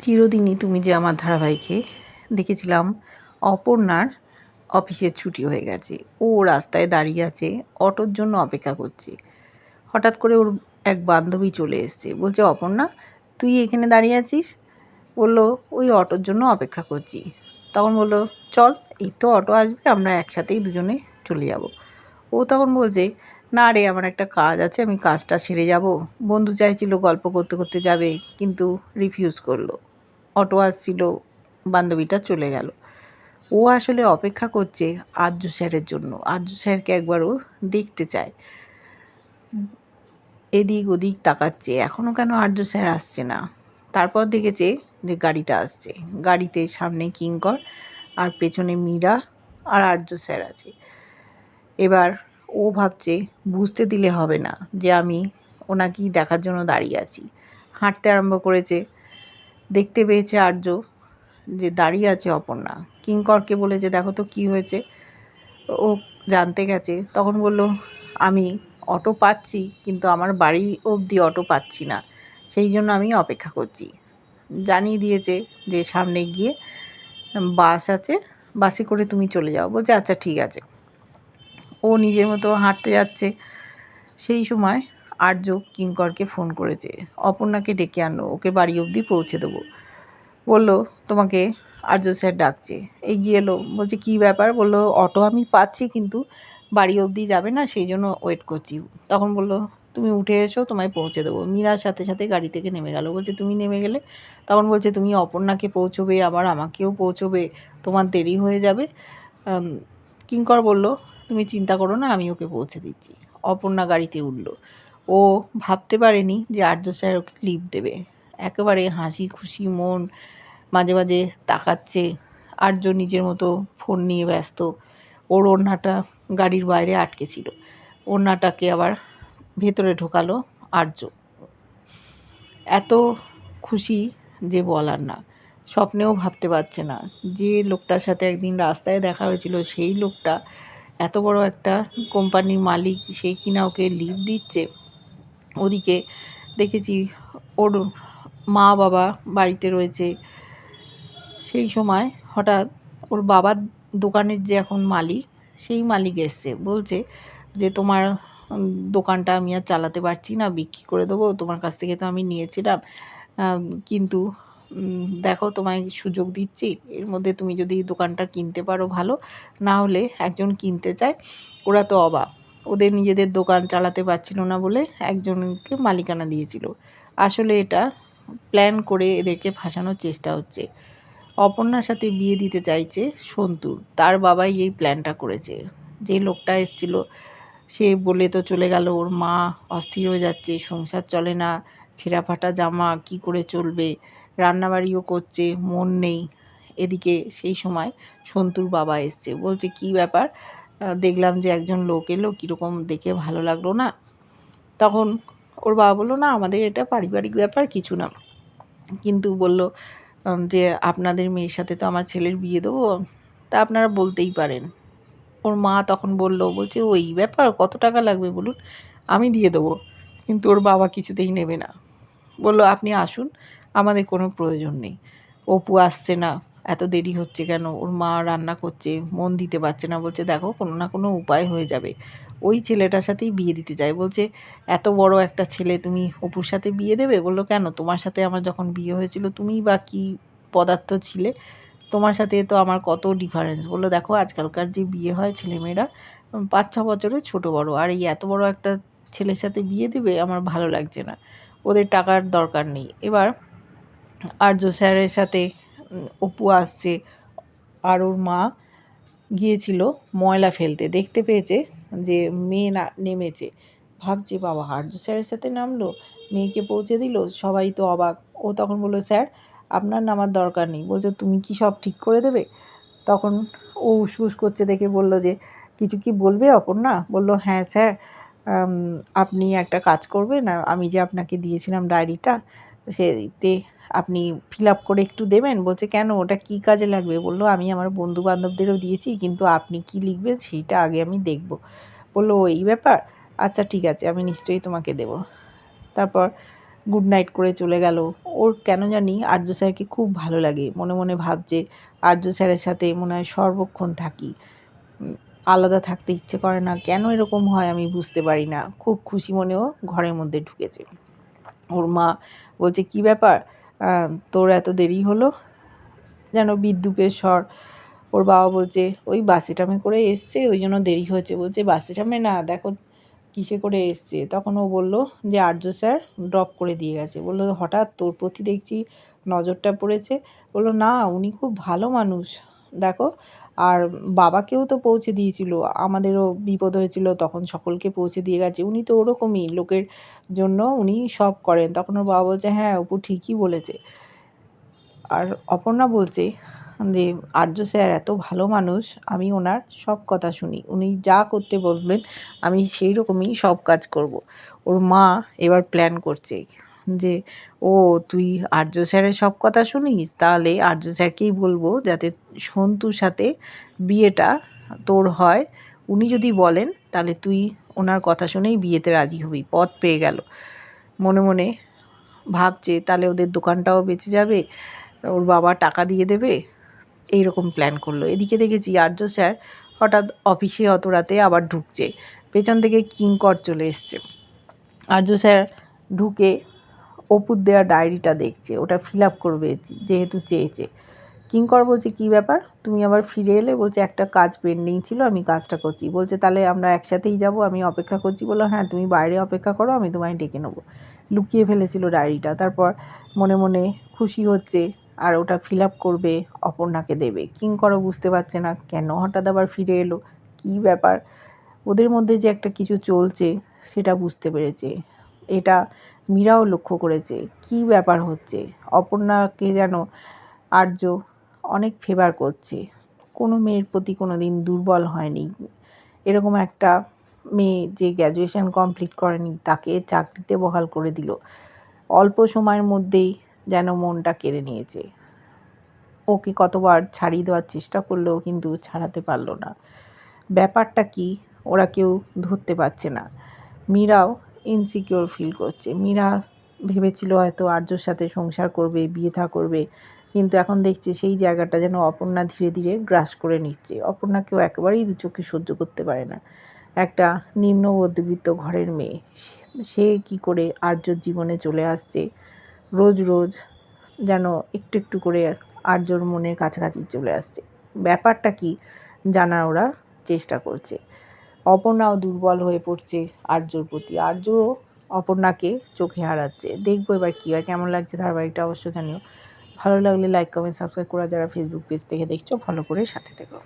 চিরদিনই তুমি যে আমার ধারাবাহিকে দেখেছিলাম, অপর্ণার অফিসের ছুটি হয়ে গেছে। ও রাস্তায় দাঁড়িয়ে আছে, অটোর জন্য অপেক্ষা করছে। হঠাৎ করে ওর এক বান্ধবী চলে এসছে। বলছে, অপর্ণা, তুই এখানে দাঁড়িয়ে আছিস? বলল, ওই অটোর জন্য অপেক্ষা করছি। তখন বলল, চল, এই তো অটো আসবে, আমরা একসাথেই দুজনে চলে যাব। ও তখন বলছে, না রে, আমার একটা কাজ আছে, আমি কাজটা সেরে যাব। বন্ধু চাইছিল গল্প করতে করতে যাবে, কিন্তু রিফিউজ করল। অটো আসছিল বান্ধবীটা চলে গেল। ও আসলে অপেক্ষা করছে আর্য স্যারের জন্য। আর্য স্যারকে একবারও দেখতে চায়। এদিক ওদিক তাকাচ্ছে। এখনও কেন আর্য স্যার আসছে না? তারপর দেখেছে যে গাড়িটা আসছে। গাড়িতে সামনে কিঙ্কর আর পেছনে মীরা আর আর্য স্যার আছে। এবার ও ভাবছে, বুঝতে দিলে হবে না যে আমি ওনাকেই দেখার জন্য দাঁড়িয়ে আছি। হাঁটতে আরম্ভ করেছে। দেখতে পেয়েছে আর্য যে দাঁড়িয়ে আছে অপর্ণা। কিঙ্করকে বলেছে, দেখো তো কী হয়েছে। ও জানতে গেছে। তখন বলল, আমি অটো পাচ্ছি, কিন্তু আমার বাড়ি অবধি অটো পাচ্ছি না। সেই জন্য আমি অপেক্ষা করছি। জানিয়ে দিয়েছে যে, সামনে গিয়ে বাস আছে, বাসে করে তুমি চলে যাও। বলছে আচ্ছা ঠিক আছে। ও নিজের মতো হাঁটতে যাচ্ছে। সেই সময় আর্য কিঙ্করকে ফোন করেছে। অপর্ণাকে ডেকে আনো ওকে বাড়ি অবধি পৌঁছে দেবো। বলল, তোমাকে আর্য স্যার ডাকছে। এগিয়ে এলো, বলছে, কী ব্যাপার? বলল, অটো আমি পাচ্ছি, কিন্তু বাড়ি অবধি যাবে না, সেই জন্য ওয়েট করছি। তখন বলল, তুমি উঠে এসো, তোমায় পৌঁছে দেবো। মীরার সাথে সাথে গাড়ি থেকে নেমে গেল, বলছে, তুমি নেমে গেলে? তখন বলছে, তুমি অপর্ণাকে পৌঁছবে, আবার আমাকেও পৌঁছবে, তোমার দেরি হয়ে যাবে। কিঙ্কর বলল, তুমি চিন্তা করো না, আমি ওকে পৌঁছে দিচ্ছি। অপর্ণা গাড়িতে উঠল। ও ভাবতে পারেনি যে আর্য স্যার ওকে লিভ দেবে। একেবারে হাসি, খুশি, মন মাঝে মাঝে তাকাচ্ছে। আর্য নিজের মতো ফোন নিয়ে ব্যস্ত। ওর ওড়নাটা গাড়ির বাইরে আটকে ছিল। ওড়নাটাকে আবার ভেতরে ঢোকালো আর্য। এত খুশি যে বলার না। স্বপ্নেও ভাবতে পারছে না। যে লোকটার সাথে একদিন রাস্তায় দেখা হয়েছিল, সেই লোকটা এত বড় একটা কোম্পানির মালিক সেই কিনা ওকে লিভ দিচ্ছে। ওদিকে দেখেছি ওর মা বাবা বাড়িতে রয়েছে। সেই সময় হঠাৎ ওর বাবার দোকানের যে এখন মালিক, সেই মালিক এসছে, বলছে যে তোমার দোকানটা আমি আর চালাতে পারছি না, বিক্রি করে দেবো, তোমার কাছ থেকে তো আমি নিয়েছিলাম। কিন্তু দেখো তোমায় সুযোগ দিচ্ছি, এর মধ্যে তুমি যদি দোকানটা কিনতে পারো ভালো, না হলে একজন কিনতে চায়, ওরা তো অবাক। ওদের নিজেদের দোকান চালাতে পারছিল না বলে একজনকে মালিকানা দিয়েছিল। আসলে এটা প্ল্যান করে এদেরকে ফাঁসানোর চেষ্টা হচ্ছে। অপর্ণার সাথে বিয়ে দিতে চাইছে সন্তুর। তার বাবাই এই প্ল্যানটা করেছে। যে লোকটা এসেছিল, সে বলে, তো চলে গেল, ওর মা অস্থির হয়ে যাচ্ছে, সংসার চলে না ছেঁড়া ফাটা জামা, কি করে চলবে? রান্নাবাড়িও করছে, মন নেই। এদিকে সেই সময় সন্তুর বাবা এসছে। বলছে, কি ব্যাপার? দেখলাম যে একজন লোক এলো, কীরকম দেখে ভালো লাগল না। তখন ওর বাবা বলল, না, আমাদের এটা পারিবারিক ব্যাপার, কিছু না। কিন্তু বলল যে আপনাদের মেয়ের সাথে তো আমার ছেলের বিয়ে দেবো, তা আপনারা বলতেই পারেন। ওর মা তখন বলল, বলছে, ওই ব্যাপার, কত টাকা লাগবে বলুন? আমি দিয়ে দেবো। কিন্তু ওর বাবা কিছুতেই নেবে না। বলল, আপনি আসুন, আমাদের কোনো প্রয়োজন নেই। অপু আসছে না এত দেরি হচ্ছে কেন? ওর মা রান্না করছে, মন দিতে পারছে না, বলছে, দেখো, কোনো না কোনো উপায় হয়ে যাবে। ওই ছেলেটার সাথেই বিয়ে দিতে চাই বলছে, এত বড় একটা ছেলে, তুমি অপুর সাথে বিয়ে দেবে? বলল, কেন? তোমার সাথে আমার যখন বিয়ে হয়েছিল, তুমি বা কী পদার্থ ছিলে? তোমার সাথে তো আমার কত ডিফারেন্স বলল, দেখো, আজকালকার যে বিয়ে হয় ছেলেমেয়েরা পাঁচ, ছ বছরের ছোটো বড়, আর এই এত বড় একটা ছেলের সাথে বিয়ে দেবে, আমার ভালো লাগছে না। ওদের টাকার দরকার নেই। এবার আর্য স্যারের সাথে অপু আসছে। আর ওর মা গিয়েছিল ময়লা ফেলতে। দেখতে পেয়েছে যে মেয়ে না, নেমেছে। ভাবছে, বাবা, আর্য স্যারের সাথে নামলো? মেয়েকে পৌঁছে দিল? সবাই তো অবাক। ও তখন বলল, স্যার, আপনার নামার দরকার নেই। বলছে, তুমি কি সব ঠিক করে দেবে? তখন ও উসুস করছে, দেখে বলল যে, কিছু কি বলবে অপর্ণা? বলল হ্যাঁ স্যার আপনি একটা কাজ করবেন, আমি যে আপনাকে দিয়েছিলাম ডায়েরিটা সেতে আপনি ফিল আপ করে একটু দেবেন? বলছে, কেন? ওটা কি কাজে লাগবে? বলল, আমি আমার বন্ধু বান্ধবদেরও দিয়েছি, কিন্তু আপনি কি লিখবেন সেইটা আগে আমি দেখব। বলল এই ব্যাপার? আচ্ছা ঠিক আছে, আমি নিশ্চয়ই তোমাকে দেব। তারপর গুড নাইট করে চলে গেল। ওর কেন জানি আর্য স্যারকে খুব ভালো লাগে। মনে মনে ভাবছে, আর্য স্যারের সাথে মনে হয় সর্বক্ষণ থাকি। আলাদা থাকতে ইচ্ছে করে না। কেন এরকম হয় আমি বুঝতে পারি না। খুব খুশি মনেও ঘরের মধ্যে ঢুকেছে। ওর মা বলছে, কি ব্যাপার? তোর এত দেরি হলো? যেন বিদ্যুপের স্বর। ওর বাবা বলছে, ওই বাসে টামে করে এসছে, ওই জন্য দেরি হয়েছে। বলছে বাসে টামে না, দেখো কিসে করে এসছে? তখন ও বলল যে, আর্য স্যার ড্রপ করে দিয়ে গেছে। বলল, হঠাৎ তোর প্রতি দেখছি নজরটা পড়েছে? বলল, না, উনি খুব ভালো মানুষ। দেখো আর বাবাকেও তো পৌঁছে দিয়েছিল, আমাদেরও বিপদ হয়েছিল, তখন সকলকে পৌঁছে দিয়ে গেছে। উনি তো ওরকমই, লোকের জন্য উনি সব করেন। তখন ওর বাবা বলছে হ্যাঁ অপু ঠিকই বলেছে। আর অপর্ণা বলছে যে, আর্য স্যার এত ভালো মানুষ, আমি ওনার সব কথা শুনি। উনি যা করতে বলবেন, আমি সেই রকমই সব কাজ করব। ওর মা এবার প্ল্যান করছে। যে, ও, তুই আর্য স্যারের সব কথা শুনিস? তাহলে আর্য স্যারকেই বলব যাতে সন্তুর সাথে বিয়েটা তোর হয়। উনি যদি বলেন, তাহলে তুই ওনার কথা শুনেই বিয়েতে রাজি হবি। পথ পেয়ে গেল। মনে মনে ভাবছে, তাহলে ওদের দোকানটাও বেঁচে যাবে? ওর বাবা টাকা দিয়ে দেবে? এই রকম প্ল্যান করল। এদিকে দেখেছি আর্য স্যার হঠাৎ অফিসে অত রাতে আবার ঢুকছে। পেছন থেকে কিঙ্কর চলে এসছে। আর্য স্যার ঢুকে অপুর দেওয়া ডায়েরিটা দেখছে, ওটা ফিল আপ করবে যেহেতু চেয়েছে। কিঙ্কর বলছে, কি ব্যাপার? তুমি আবার ফিরে এলে? বলছে, একটা কাজ পেন্ডিং ছিল, আমি কাজটা করছি। বলছে, তাহলে আমরা একসাথেই যাব, আমি অপেক্ষা করছি। বলো হ্যাঁ তুমি বাইরে অপেক্ষা করো, আমি তোমায় ডেকে নেব। লুকিয়ে ফেলেছিল ডায়েরিটা। তারপর মনে মনে খুশি হচ্ছে, আর ওটা ফিল আপ করবে, অপর্ণাকে দেবে। কিঙ্করও বুঝতে পারছে না, কেন হঠাৎ আবার ফিরে এলো? কী ব্যাপার? ওদের মধ্যে যে একটা কিছু চলছে, সেটা বুঝতে পেরেছে। এটা মীরাও লক্ষ্য করেছে। কি ব্যাপার হচ্ছে? অপর্ণাকে যেন আর্য অনেক ফেভার করছে। কোনো মেয়ের প্রতি কোনো দিন দুর্বল হয়নি। এরকম একটা মেয়ে যে গ্র্যাজুয়েশন কমপ্লিট করেনি, তাকে চাকরিতে বহাল করে দিল। অল্প সময়ের মধ্যেই যেন মনটা কেড়ে নিয়েছে। ওকে কতবার ছাড়িয়ে দেওয়ার চেষ্টা করলেও কিন্তু ছাড়াতে পারল না। ব্যাপারটা কি ওরা কেউ ধরতে পারছে না। মীরাও ইনসিকিওর ফিল করছে। মীরা ভেবেছিল হয়তো আর্যর সাথে সংসার করবে, বিয়ে থা করবে, কিন্তু এখন দেখছে সেই জায়গাটা যেন অপর্ণা ধীরে ধীরে গ্রাস করে নিচ্ছে। অপর্ণাকেও একেবারেই দু চোখে সহ্য করতে পারে না। একটা নিম্ন মধ্যবিত্ত ঘরের মেয়ে, সে কি করে আর্যর জীবনে চলে আসছে? রোজ রোজ যেন একটু একটু করে আর্যর মনের কাছাকাছি চলে আসছে। ব্যাপারটা কি জানার ওরা চেষ্টা করছে। অপর্ণাও দুর্বল হয়ে পড়ছে আর্যর প্রতি। আর্য অপর্ণাকে চোখে হারাচ্ছে। দেখব এবার কী হয়, কেমন লাগছে ধারাবাহিকটা অবশ্য জানিও। ভালো লাগলে লাইক কমেন্ট সাবস্ক্রাইব করা যারা ফেসবুক পেজ থেকে দেখছ ফলো করে সাথে থেকো।